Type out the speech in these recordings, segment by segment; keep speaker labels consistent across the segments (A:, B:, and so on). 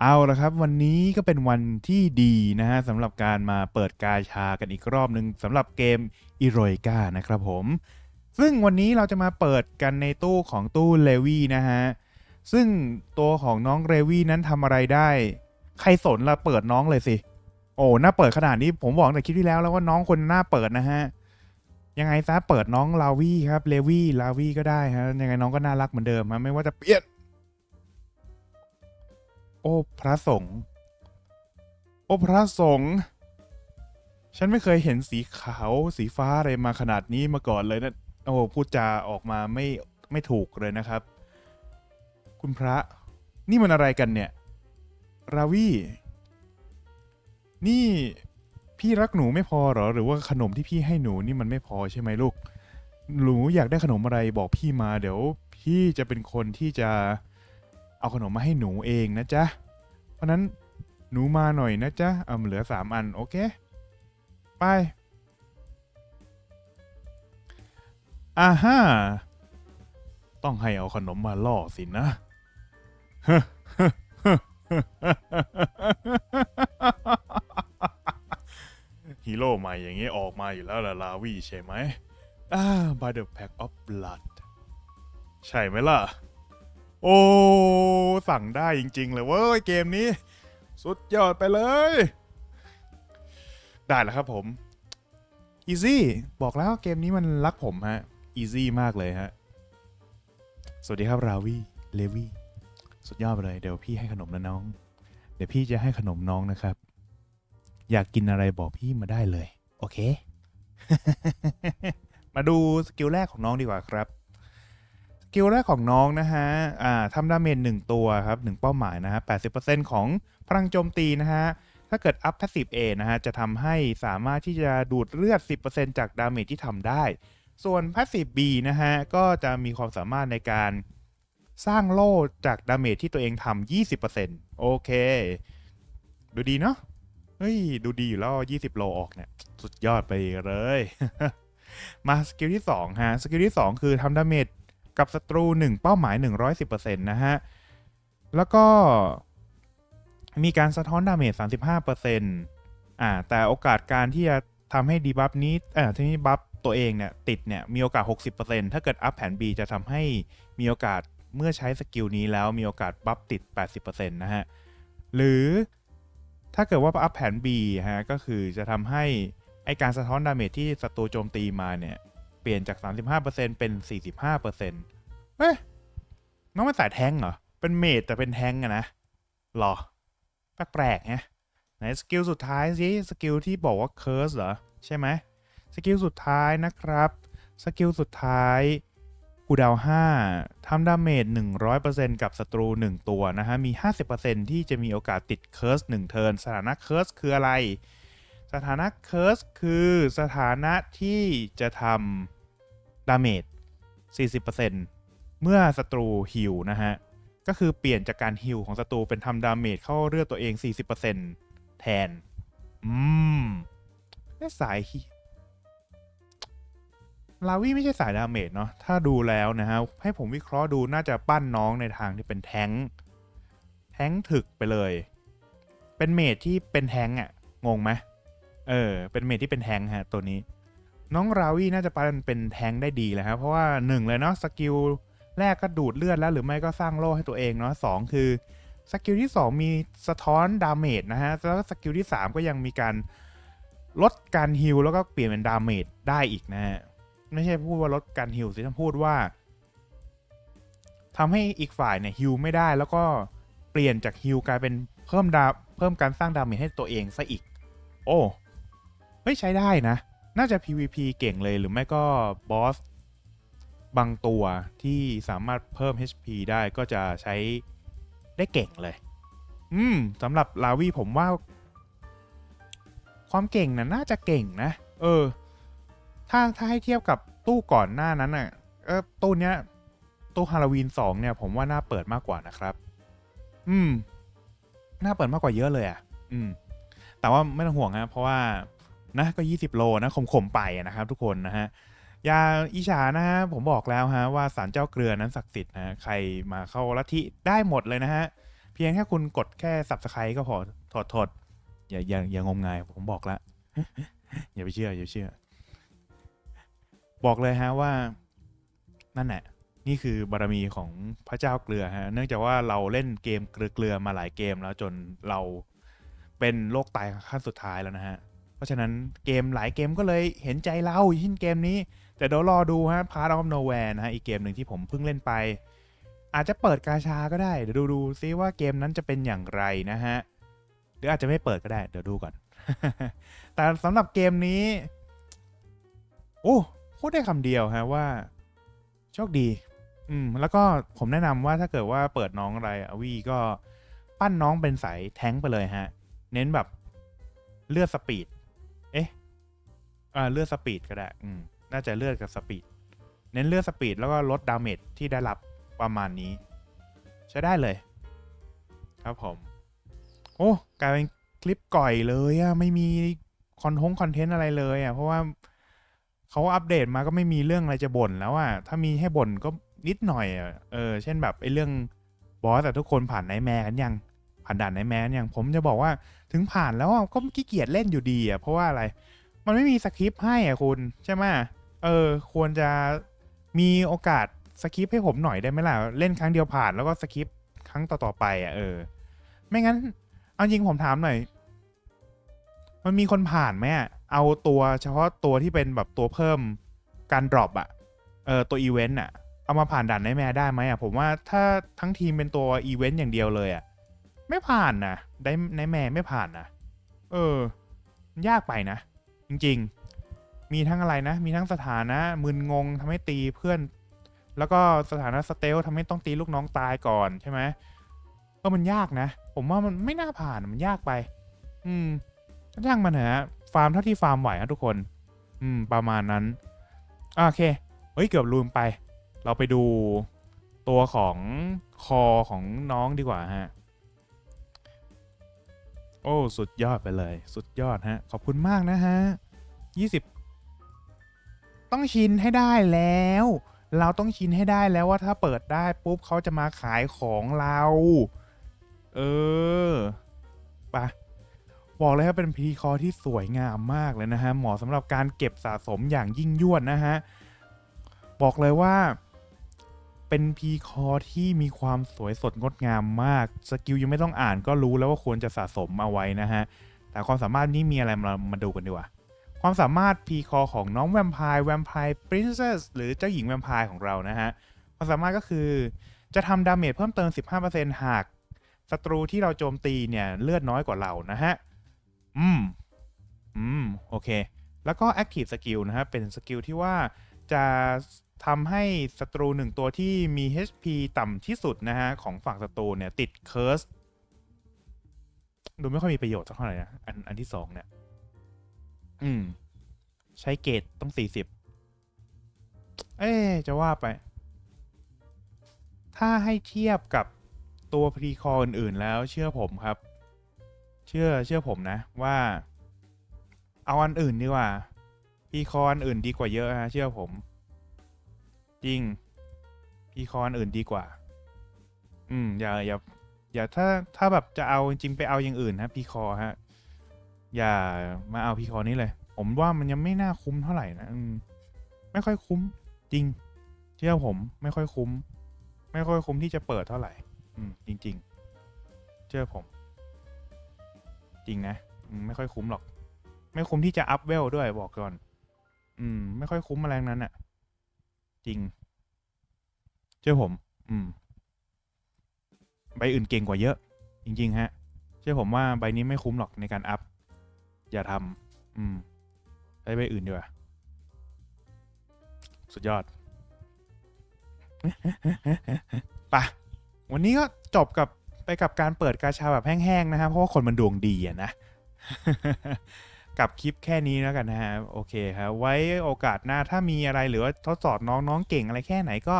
A: เอาละครับ วันนี้ก็เป็นวันที่ดีนะฮะสำหรับการมาเปิดกาชากันอีกรอบหนึ่งสำหรับเกมอีโรยกานะครับผม ซึ่งวันนี้เราจะมาเปิดกันในตู้ของตู้เลวี่นะฮะ ซึ่งตัวของน้องเรวี่นั้นทำอะไรได้ ใครสนละเปิดน้องเลยสิ โอ้หน้าเปิดขนาดนี้ผมบอกแต่คลิปที่แล้วแล้วว่าน้องคนหน้าเปิดนะฮะ ยังไงซะเปิดน้องลาวี่ครับเลวี่ลาวี่ก็ได้ฮะยังไงน้องก็น่ารักเหมือนเดิมฮะไม่ว่าจะเปลี่ยน โอ้พระสงฆ์โอ้พระสงฆ์ฉันไม่เคยเห็นสีขาวสีฟ้าอะไรมาขนาดนี้มาก่อนเลยนะ โอ้พูดจาออกมาไม่ไม่ถูกเลยนะครับ คุณพระนี่มันอะไรกันเนี่ย ราวีนี่พี่รักหนูไม่พอหรอ หรือว่าขนมที่พี่ให้หนูนี่มันไม่พอใช่ไหมลูก หนูอยากได้ขนมอะไรบอกพี่มา เดี๋ยว พี่จะเป็นคนที่จะ เอาขนมมาให้หนูเองนะจ๊ะ เพราะนั้นหนูมาหน่อยนะจ๊ะเอาเหลือสามอัน โอเค ไป อ่าฮ่า ต้องให้เอาขนมมาล่อสินะฮีโร่ใหม่อย่างนี้ออกมาอยู่แล้วล่ะลาวีใช่ไหมอ่า by the pack of blood ใช่ไหมล่ะ โอ้ สั่งได้จริง ๆ เลยเว้ยเกมนี้ สุดยอดไปเลย ได้แล้วครับผม easy บอกแล้วเกมนี้มันรักผมฮะ easy มากเลยฮะ สวัสดีครับ ราวีเลวีสุดยอดไปเลย เดี๋ยวพี่ให้ขนมนะน้อง เดี๋ยวพี่จะให้ขนมน้องนะครับ อยากกินอะไรบอกพี่มาได้เลย โอเค มาดูสกิลแรกของน้องดีกว่าครับ กิลแรกของน้องนะฮะอ่าทำดาเมจหนึ่งตัวครับหนึ่งเป้าหมายนะฮะ80%ของพลังโจมตีนะฮะ ถ้าเกิดอัพ passive A นะฮะ จะทำให้สามารถที่จะดูดเลือด 10%จากดาเมจที่ทำได้ ส่วน passive B นะฮะ ก็จะมีความสามารถในการสร้างโล่จากดาเมจที่ตัวเองทำ20%โอเค ดูดีเนาะเฮ้ย ดูดีอยู่แล้ว 20 โลออกเนี่ย สุดยอดไปเลย มาสกิลที่2ฮะ สกิลที่ 2 คือทำดาเมจ กับศัตรู 1 เป้าหมาย 110%นะฮะ แล้วก็มีการสะท้อนดาเมจ35%อ่าแต่โอกาสการที่จะทำให้ดีบัฟนี้เอ่อที่นี้บัฟตัวเองเนี่ยติดเนี่ยมีโอกาส 60%ถ้าเกิดอัพแผน B จะทำให้มีโอกาสเมื่อใช้สกิลนี้แล้วมีโอกาสบัฟติด 80%นะฮะ หรือถ้าเกิดว่าอัพแผน B ฮะก็คือจะทำให้ไอการสะท้อนดาเมจที่ศัตรูโจมตีมาเนี่ย เปลี่ยนจาก 35%เป็น 45%เฮ้ยน้องเป็นสายแทงเหรอ เป็นเมจแต่เป็นแทงอะนะหรอ แปลกๆไงไหนสกิลสุดท้ายสิสกิลที่บอกว่าเคิร์สเหรอ ใช่ไหมสกิลสุดท้ายนะครับ สกิลสุดท้ายกูดาว5ทำดาเมจ 100%กับศัตรู 1 ตัวนะฮะ มี 50%ที่จะมีโอกาสติดเคิร์ส1เทิร์นสถานะเคิร์สคืออะไร สถานะเคิร์สคือสถานะที่จะทำ ดาเมจ40%เมื่อศัตรูฮิลนะฮะ ก็คือเปลี่ยนจากการฮิลของศัตรูเป็นทำดาเมจเข้าเลือดตัวเอง 40%แทน อืมไม่สายลาวี่ไม่ใช่สายดาเมจเนาะ ถ้าดูแล้วนะฮะ ให้ผมวิเคราะห์ดูน่าจะปั้นน้องในทางที่เป็นแท้งค์แท้งค์ถึกไปเลย เป็นเมจที่เป็นแท้งค์อะงงไหมเออ เป็นเมจที่เป็นแท้งค์ฮะ ตัวนี้ น้องราวี่น่าจะปั้นเป็นแทงได้ดีเลยครับเพราะว่าหนึ่งเลยเนาะสกิลแรกก็ดูดเลือดแล้วหรือไม่ก็สร้างโล่ให้ตัวเองเนาะสองคือสกิลที่ 2 มีสะท้อนดาเมจนะฮะ แล้วสกิลที่ 3 ก็ยังมีการลดการฮิลแล้วก็เปลี่ยนเป็นดาเมจได้อีกนะฮะ ไม่ใช่พูดว่าลดการฮิลสิต้องพูดว่าทำให้อีกฝ่ายเนี่ยฮิลไม่ได้ แล้วก็เปลี่ยนจากฮิลกลายเป็นเพิ่มดาเพิ่มการสร้างดาเมจให้ตัวเองซะอีก โอ้เฮ้ยใช้ได้นะ น่าจะ PVP เก่งเลยหรือไม่ก็บอสบางตัวที่สามารถเพิ่ม HP ได้ก็จะใช้ได้เก่งเลย อืมสำหรับลาวีผมว่า ความเก่งนะ่ะน่าจะเก่งนะ เออ ถ้าถ้าให้เทียบกับตู้ก่อนหน้านั้นน่ะ เออตู้เนี้ย ตู้ฮาโลวีนสองเนี่ย ผมว่าน่าเปิดมากกว่านะครับ อืม น่าเปิดมากกว่าเยอะเลยอะ อืม แต่ว่าไม่ต้องห่วงนะเพราะว่า นะก็ 20 โลนะขมๆไปนะครับทุกคนนะฮะยาอิชานะฮะผมบอกแล้วฮะว่าสารเจ้าเกลือนั้นศักดิ์สิทธิ์นะใครมาเข้าลัทธิได้หมดเลยนะฮะเพียงแค่คุณกดแค่ subscribe ก็พอโทษโทษอย่าอย่าอย่างมงายผมบอกแล้วอย่าไปเชื่ออย่าไปเชื่อ บอกเลยฮะว่านั่นแหละนี่คือบารมีของพระเจ้าเกลือฮะเนื่องจากว่าเราเล่นเกมเกลือมาหลายเกมแล้วจนเราเป็นโรคไตขั้นสุดท้ายแล้วนะฮะ ราะฉะนั้นเกมหลายเกมก็เลยเห็นใจเราเช่นเกมนี้ แต่เดี๋ยวรอดูฮะ Part of Nowhere นะฮะอีกเกมหนึ่งที่ผมเพิ่งเล่นไป อาจจะเปิดกาชาก็ได้ เดี๋ยวดูดูซิว่าเกมนั้นจะเป็นอย่างไรนะฮะหรืออาจจะไม่เปิดก็ได้ เดี๋ยวดูก่อน แต่สำหรับเกมนี้ โอ้พูดได้คำเดียวฮะว่า โชคดี อืม แล้วก็ผมแนะนำว่าถ้าเกิดว่าเปิดน้องอะไรอวีก็ปั้นน้องเป็นสายแท้งไปเลยฮะ เน้นแบบเลือดสปีด เอ๊ะอ่าเลือดสปีดก็ได้ อืม น่าจะเลือดกับสปีด เน้นเลือดสปีดแล้วก็ลดดาเมจที่ได้รับประมาณนี้ ใช้ได้เลย ครับผม โอ้กลายเป็นคลิปก่อยเลยอะไม่มีคอนทงคอนเทนต์อะไรเลยอะเพราะว่าเขาอัปเดตมาก็ไม่มีเรื่องอะไรจะบ่นแล้วอะถ้ามีให้บ่นก็นิดหน่อยอะเออ เช่นแบบไอ้เรื่องบอสแต่ทุกคนผ่านไนแมร์กันยัง ผ่านด่านไนท์แมร์กันยังผมจะบอกว่าถึงผ่านแล้วก็ขี้เกียจเล่นอยู่ดีอะเพราะว่าอะไร มันไม่มีสคริปต์ให้อะคุณใช่ไหมเออควรจะมีโอกาสสคริปต์ให้ผมหน่อยได้ไหมล่ะเล่นครั้งเดียวผ่านแล้วก็สคริปต์ครั้งต่อๆไปอะเออ ไม่งั้น เอาจริงผมถามหน่อยมันมีคนผ่านไหมอะเอาตัวเฉพาะตัวที่เป็นแบบตัวเพิ่มการดรอปอะเออตัวอีเวนต์อะเอามาผ่านด่านไนท์แมร์ได้ไหมอะผมว่าถ้าทั้งทีมเป็นตัวอีเวนต์อย่างเดียวเลยอะ ไม่ผ่านนะได้ไนแมร์ไม่ผ่านนะเออมันยากไปนะ จริง ๆ มีทั้งอะไรนะ มีทั้งสถานะมึนงงทำให้ตีเพื่อน แล้วก็สถานะสเตลทำให้ต้องตีลูกน้องตายก่อนใช่ไหมเออมันยากนะ ผมว่ามันไม่น่าผ่านมันยากไป อืมก็ช่างมันเถอะฟาร์มเท่าที่ฟาร์มไหวนะทุกคน อืม ประมาณนั้นโอเค เฮ้ย เกือบลืมไป เราไปดูตัวของคอของน้องดีกว่าฮะ โอ้ สุดยอดไปเลย สุดยอดฮะ ขอบคุณมากนะฮะยี่สิบต้องชินให้ได้แล้ว เราต้องชินให้ได้แล้วว่าถ้าเปิดได้ปุ๊บเขาจะมาขายของเรา เออไปะบอกเลยครับเป็นพีคอที่สวยงามมากเลยนะฮะเหมาะสำหรับการเก็บสะสมอย่างยิ่งยวดนะฮะ บอกเลยว่า เป็นพีคอที่มีความสวยสดงดงามมาก สกิลยังไม่ต้องอ่านก็รู้แล้วว่าควรจะสะสมเอาไว้นะฮะ แต่ความสามารถนี้มีอะไรมามาดูกันดีกว่า ความสามารถพีคอของน้องแวมไพร์แวมไพร์ปรินเซสหรือเจ้าหญิงแวมไพร์ของเรานะฮะ ความสามารถก็คือจะทำดาเมจเพิ่มเติม 15%หากศัตรูที่เราโจมตีเนี่ยเลือดน้อยกว่าเรานะฮะ อืม อืม โอเค แล้วก็ Active Skill นะฮะ เป็นสกิลที่ว่าจะ ทำให้ศัตรูหนึ่งตัวที่มี HP ต่ำที่สุดนะฮะ ของฝั่งศัตรูเนี่ย ติดเคิร์สดูไม่ค่อยมีประโยชน์สักเท่าไหร่นะ อันอันที่สองเนี่ย อืม ใช้เกรดต้อง40เอ๊จะว่าไป ถ้าให้เทียบกับตัวพรีคออื่นๆแล้วเชื่อผมครับ เชื่อเชื่อผมนะว่า เอาอันอื่นดีกว่าพรีคอนอื่นดีกว่าเยอะฮะเชื่อผม จริง พีคอนอื่นดีกว่า อืม อย่าอย่าอย่าถ้าถ้าแบบจะเอาจริงไปเอาอย่างอื่นนะพีคอฮะ อย่ามาเอาพีคอนี้เลย ผมว่ามันยังไม่น่าคุ้มเท่าไหร่นะอืมไม่ค่อยคุ้ม จริง เชื่อผม ไม่ค่อยคุ้ม ไม่ค่อยคุ้มที่จะเปิดเท่าไหร่ อืม จริง ๆ เชื่อผม จริงนะมไม่ค่อยคุ้มหรอก ไม่คุ้มที่จะอัพเวลด้วยบอกก่อน อืม ไม่ค่อยคุ้มอะไรทั้งนั้นอะ จริงเชื่อผม อืม ใบอื่นเก่งกว่าเยอะ จริง ๆ ฮะ เชื่อผมว่าใบนี้ไม่คุ้มหรอกในการอัพ อย่าทำอืมใช้ใบอื่นดีกว่า สุดยอดปะวันนี้ก็จบกับไปกับการเปิดกาชาแบบแห้งๆ นะครับ เพราะว่าคนมันดวงดีอะนะ กับคลิปแค่นี้แล้วกันนะฮะโอเคครับไว้โอกาสหน้าถ้ามีอะไรหรือว่าทดสอบน้องน้องเก่งอะไรแค่ไหนก็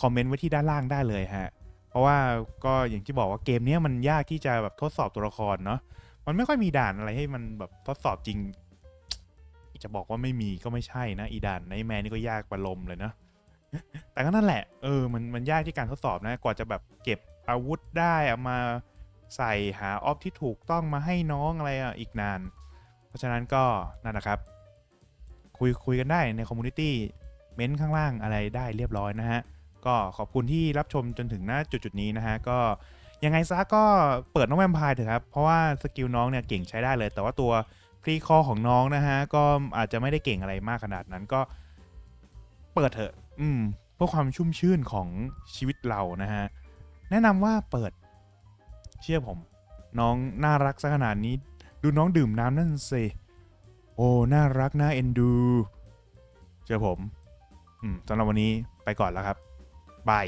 A: คอมเมนต์ไว้ที่ด้านล่างได้เลยฮะเพราะว่าก็อย่างที่บอกว่าเกมนี้มันยากที่จะแบบทดสอบตัวละครเนาะมันไม่ค่อยมีด่านอะไรให้มันแบบทดสอบจริง จะบอกว่าไม่มีก็ไม่ใช่นะอีด่านในแมนนี่ก็ยากประลมเลยเนาะแต่ก็นั่นแหละเออมันมันยากที่การทดสอบนะกว่าจะแบบเก็บอาวุธได้เอามาใส่หาออฟที่ถูกต้องมาให้น้องอะไรอะอีกนาน ราะฉะนั้นก็นั่นนะครับ คุยคุยกันได้ในคอมมูนิตี้เม้นต์ข้างล่างอะไรได้เรียบร้อยนะฮะ ก็ขอบคุณที่รับชมจนถึงหน้าจุดนี้นะฮะ ก็ยังไงซะก็เปิดน้องแวมพร์เถอะครับ เพราะว่าสกิลน้องเนี่ยเก่งใช้ได้เลย แต่ว่าตัวครีคอของน้องนะฮะ ก็อาจจะไม่ได้เก่งอะไรมากขนาดนั้นก็เปิดเถอะ อืมเพื่อความชุ่มชื่นของชีวิตเรานะฮะ แนะนำว่าเปิดเชื่อผม น้องน่ารักซะขนาดนี้ ดูน้องดื่มน้ำนั่นสิโอ้น่ารักน่าเอ็นดู เจอผมอืมสำหรับวันนี้ไปก่อนแล้วครับบาย